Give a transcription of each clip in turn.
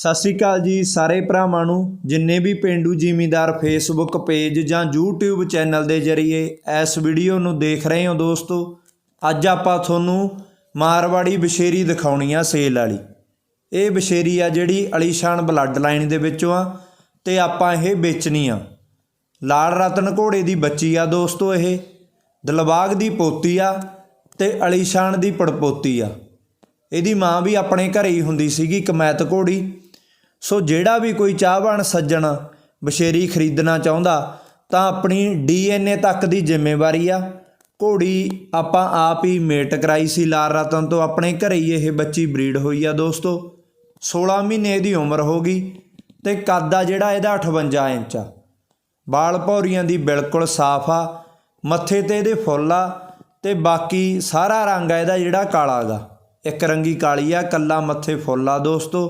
ਸਤਿ ਸ਼੍ਰੀ ਅਕਾਲ ਜੀ ਸਾਰੇ ਭਰਾਵਾਂ ਨੂੰ, ਜਿੰਨੇ ਵੀ ਪਿੰਡੂ ਜ਼ਿਮੀਂਦਾਰ ਫੇਸਬੁੱਕ ਪੇਜ ਜਾਂ YouTube ਚੈਨਲ ਦੇ ਜ਼ਰੀਏ ਇਸ ਵੀਡੀਓ ਨੂੰ ਦੇਖ ਰਹੇ ਹੋ ਦੋਸਤੋ, ਅੱਜ ਆਪਾਂ ਤੁਹਾਨੂੰ ਮਾਰਵਾੜੀ ਬਸ਼ੇਰੀ ਦਿਖਾਉਣੀ ਆ ਸੇਲ ਵਾਲੀ। ਇਹ ਬਸ਼ੇਰੀ ਆ ਜਿਹੜੀ ਅਲੀਸ਼ਾਨ ਬਲੱਡ ਲਾਈਨ ਦੇ ਵਿੱਚੋਂ ਆ ਤੇ ਆਪਾਂ ਇਹ ਵੇਚਣੀ ਆ। ਲਾਲ ਰਤਨ ਘੋੜੇ ਦੀ ਬੱਚੀ ਆ ਦੋਸਤੋ ਇਹ, ਦਿਲਬਾਗ ਦੀ ਪੋਤੀ ਆ ਤੇ ਅਲੀਸ਼ਾਨ ਦੀ ਪੜਪੋਤੀ ਆ। ਇਹਦੀ ਮਾਂ ਵੀ ਆਪਣੇ ਘਰੇ ਹੀ ਹੁੰਦੀ ਸੀਗੀ ਕਮੈਤ ਘੋੜੀ। ਸੋ ਜਿਹੜਾ ਵੀ ਕੋਈ ਚਾਹਵਾਨ ਸੱਜਣ ਬਸ਼ੇਰੀ ਖਰੀਦਣਾ ਚਾਹੁੰਦਾ ਤਾਂ ਆਪਣੀ ਡੀਐਨਏ ਤੱਕ ਦੀ ਜ਼ਿੰਮੇਵਾਰੀ ਆ। ਘੋੜੀ ਆਪਾਂ ਆਪ ਹੀ ਮੇਟ ਕਰਾਈ ਸੀ ਲਾਲ ਰਤਨ ਤੋਂ, ਆਪਣੇ ਘਰੇ ਹੀ ਇਹ ਬੱਚੀ ਬਰੀਡ ਹੋਈ ਆ ਦੋਸਤੋ। 16 ਮਹੀਨੇ ਦੀ ਉਮਰ ਹੋ ਗਈ ਤੇ ਕੱਦ ਆ ਜਿਹੜਾ ਇਹਦਾ 58 ਇੰਚ ਆ। ਬਾਲ ਭੌਰੀਆਂ ਦੀ ਬਿਲਕੁਲ ਸਾਫ਼ ਆ, ਮੱਥੇ ਤੇ ਇਹਦੇ ਫੁੱਲ ਆ ਤੇ ਬਾਕੀ ਸਾਰਾ ਰੰਗ ਆ ਇਹਦਾ ਜਿਹੜਾ ਕਾਲਾ ਗਾ। ਇੱਕ ਰੰਗੀ ਕਾਲੀ ਆ, ਕੱਲਾ ਮੱਥੇ ਫੁੱਲ ਆ ਦੋਸਤੋ।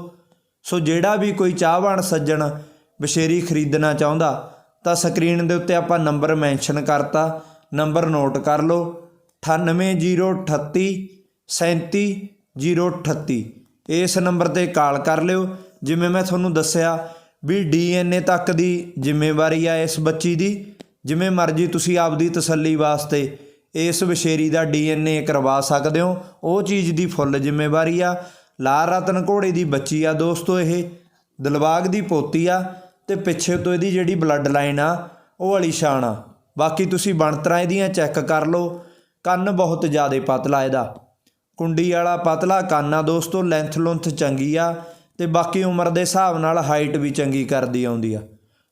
ਸੋ ਜਿਹੜਾ ਵੀ ਕੋਈ ਚਾਹਵਾਨ ਸੱਜਣ ਬਸ਼ੇਰੀ ਖਰੀਦਣਾ ਚਾਹੁੰਦਾ, ਤਾਂ ਸਕਰੀਨ ਦੇ ਉੱਤੇ ਆਪਾਂ ਨੰਬਰ ਮੈਂਸ਼ਨ ਕਰਤਾ। ਨੰਬਰ ਨੋਟ ਕਰ ਲਓ। 98038 37038 ਇਸ ਨੰਬਰ ਤੇ ਕਾਲ ਕਰ ਲਿਓ। ਜਿਵੇਂ ਮੈਂ ਤੁਹਾਨੂੰ ਦੱਸਿਆ ਵੀ ਡੀਐਨਏ ਤੱਕ ਦੀ ਜ਼ਿੰਮੇਵਾਰੀ ਆ ਇਸ ਬੱਚੀ ਦੀ। ਜਿਵੇਂ ਮਰਜ਼ੀ ਤੁਸੀਂ ਆਪਦੀ ਤਸੱਲੀ ਵਾਸਤੇ ਇਸ ਵਿਸ਼ੇਰੀ ਦਾ ਡੀਐਨਏ ਕਰਵਾ ਸਕਦੇ ਹੋ। ਉਹ ਚੀਜ਼ ਦੀ ਫੁੱਲ ਜ਼ਿੰਮੇਵਾਰੀ ਆ। ਲਾਲ ਰਤਨ ਘੋੜੇ ਦੀ ਬੱਚੀ ਆ ਦੋਸਤੋ ਇਹ, ਦਿਲਬਾਗ ਦੀ ਪੋਤੀ ਆ ਤੇ ਪਿੱਛੇ ਤੋਂ ਇਹਦੀ ਜਿਹੜੀ ਬਲੱਡ ਲਾਈਨ ਆ, ਉਹ ਅਲੀਸ਼ਾਨ ਆ। ਬਾਕੀ ਤੁਸੀਂ ਬਣਤਰਾਂ ਇਹਦੀਆਂ ਚੈੱਕ ਕਰ ਲਓ, ਕੰਨ ਬਹੁਤ ਜ਼ਿਆਦਾ ਪਤਲਾ ਇਹਦਾ। ਕੁੰਡੀ ਵਾਲਾ ਪਤਲਾ ਕੰਨ ਆ ਦੋਸਤੋ ਲੈਂਥ ਲੁੰਥ ਚੰਗੀ ਆ ਤੇ ਬਾਕੀ ਉਮਰ ਦੇ ਹਿਸਾਬ ਨਾਲ ਹਾਈਟ ਵੀ ਚੰਗੀ ਕਰਦੀ ਆਉਂਦੀ ਆ।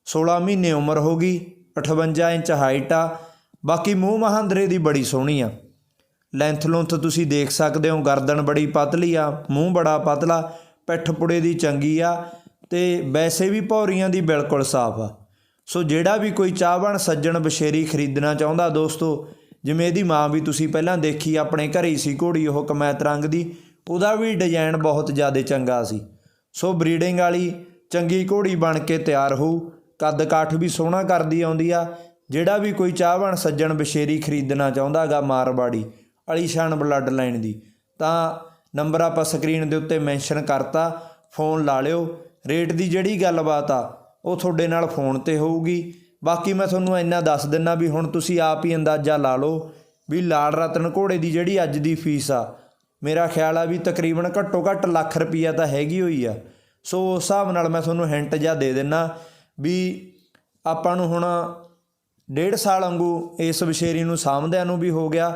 16 ਮਹੀਨੇ ਉਮਰ ਹੋ ਗਈ 58 ਇੰਚ ਹਾਈਟ ਆ। ਬਾਕੀ ਮੂੰਹ ਮਹਾਂਦਰੇ ਦੀ ਬੜੀ ਸੋਹਣੀ ਆ। ਲੈਂਥ ਲੁੰਥ ਤੁਸੀਂ ਦੇਖ ਸਕਦੇ ਹੋ, ਗਰਦਨ ਬੜੀ ਪਤਲੀ ਆ, ਮੂੰਹ ਬੜਾ ਪਤਲਾ, ਪਿੱਠ ਪੁੜੇ ਦੀ ਚੰਗੀ ਆ ਤੇ ਵੈਸੇ ਵੀ ਭੌਰੀਆਂ ਦੀ ਬਿਲਕੁਲ ਸਾਫ਼ ਆ। ਸੋ ਜਿਹੜਾ ਵੀ ਕੋਈ ਚਾਹਵਾਨ ਸੱਜਣ, ਬਸ਼ੇਰੀ ਖਰੀਦਣਾ ਚਾਹੁੰਦਾ ਦੋਸਤੋ, ਜਿਵੇਂ ਇਹਦੀ ਮਾਂ ਵੀ ਤੁਸੀਂ ਪਹਿਲਾਂ ਦੇਖੀ, ਆਪਣੇ ਘਰੇ ਹੀ ਸੀ ਘੋੜੀ, ਉਹ ਕਮੈਤ ਰੰਗ ਦੀ, ਉਹਦਾ ਵੀ ਡਿਜ਼ਾਈਨ ਬਹੁਤ ਜ਼ਿਆਦਾ ਚੰਗਾ ਸੀ। ਸੋ ਬਰੀਡਿੰਗ ਵਾਲੀ ਚੰਗੀ ਘੋੜੀ ਬਣ ਕੇ ਤਿਆਰ ਹੋਊ, ਕੱਦ ਕਾਠ ਵੀ ਸੋਹਣਾ ਕਰਦੀ ਆਉਂਦੀ ਆ, ਜਿਹੜਾ ਵੀ ਕੋਈ ਚਾਹਵਾਨ ਸੱਜਣ, ਬਸ਼ੇਰੀ ਖਰੀਦਣਾ ਚਾਹੁੰਦਾਗਾ ਮਾਰਵਾੜੀ ਅਲੀਸ਼ਾਨ ਬਲੱਡ ਲਾਈਨ ਦੀ। ਤਾਂ ਨੰਬਰ ਆਪਾਂ ਸਕਰੀਨ ਦੇ ਉੱਤੇ ਮੈਂਸ਼ਨ ਕਰਤਾ, ਫੋਨ ਲਾ ਲਿਓ। ਰੇਟ ਦੀ ਜਿਹੜੀ ਗੱਲਬਾਤ ਆ, ਉਹ ਤੁਹਾਡੇ ਨਾਲ ਫੋਨ ਤੇ ਹੋਊਗੀ। ਬਾਕੀ ਮੈਂ ਤੁਹਾਨੂੰ ਇੰਨਾ ਦੱਸ ਦਿੰਨਾ ਵੀ ਹੁਣ ਤੁਸੀਂ ਆਪ ਹੀ ਅੰਦਾਜ਼ਾ ਲਾ ਲਓ ਵੀ ਲਾਲ ਰਤਨ ਘੋੜੇ ਦੀ ਜਿਹੜੀ ਅੱਜ ਦੀ ਫੀਸ ਆ, ਮੇਰਾ ਖਿਆਲ ਆ ਵੀ ਤਕਰੀਬਨ ਘੱਟੋ ਘੱਟ ਲੱਖ ਰੁਪਈਆ ਤਾਂ ਹੈਗੀ ਹੋਈ ਆ। ਸੋ ਉਸ ਹਿਸਾਬ ਨਾਲ ਮੈਂ ਤੁਹਾਨੂੰ ਹਿੰਟ ਜਿਹਾ ਦੇ ਦਿੰਨਾ ਵੀ ਆਪਾਂ ਨੂੰ ਹੁਣ ਡੇਢ ਸਾਲ ਵਾਂਗੂ ਇਸ ਵਿਸ਼ੇਰੀ ਨੂੰ ਸਾਂਭਦਿਆਂ ਨੂੰ ਵੀ ਹੋ ਗਿਆ।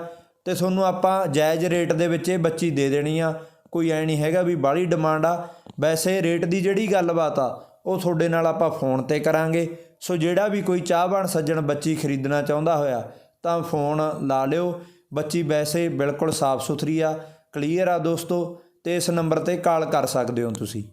ਤੇ ਤੁਹਾਨੂੰ ਆਪਾਂ ਜਾਇਜ਼ ਰੇਟ ਦੇ ਵਿੱਚ ਇਹ ਬੱਚੀ ਦੇ ਦੇਣੀ ਆ। ਕੋਈ ਐ ਨਹੀਂ ਹੈਗਾ ਵੀ ਬਾਹਲੀ ਡਿਮਾਂਡ ਆ। ਵੈਸੇ ਰੇਟ ਦੀ ਜਿਹੜੀ ਗੱਲਬਾਤ ਆ, ਉਹ ਤੁਹਾਡੇ ਨਾਲ ਆਪਾਂ ਫੋਨ ਤੇ ਕਰਾਂਗੇ। ਸੋ ਜਿਹੜਾ ਵੀ ਕੋਈ ਚਾਹਵਾਨ ਸੱਜਣ ਬੱਚੀ ਖਰੀਦਣਾ ਚਾਹੁੰਦਾ ਹੋਇਆ, ਤਾਂ ਫੋਨ ਲਾ ਲਿਓ। ਬੱਚੀ ਵੈਸੇ ਬਿਲਕੁਲ ਸਾਫ਼ ਸੁਥਰੀ ਆ ਕਲੀਅਰ ਆ ਦੋਸਤੋ, ਤੇ ਇਸ ਨੰਬਰ ਤੇ ਕਾਲ ਕਰ ਸਕਦੇ ਹੋ ਤੁਸੀਂ।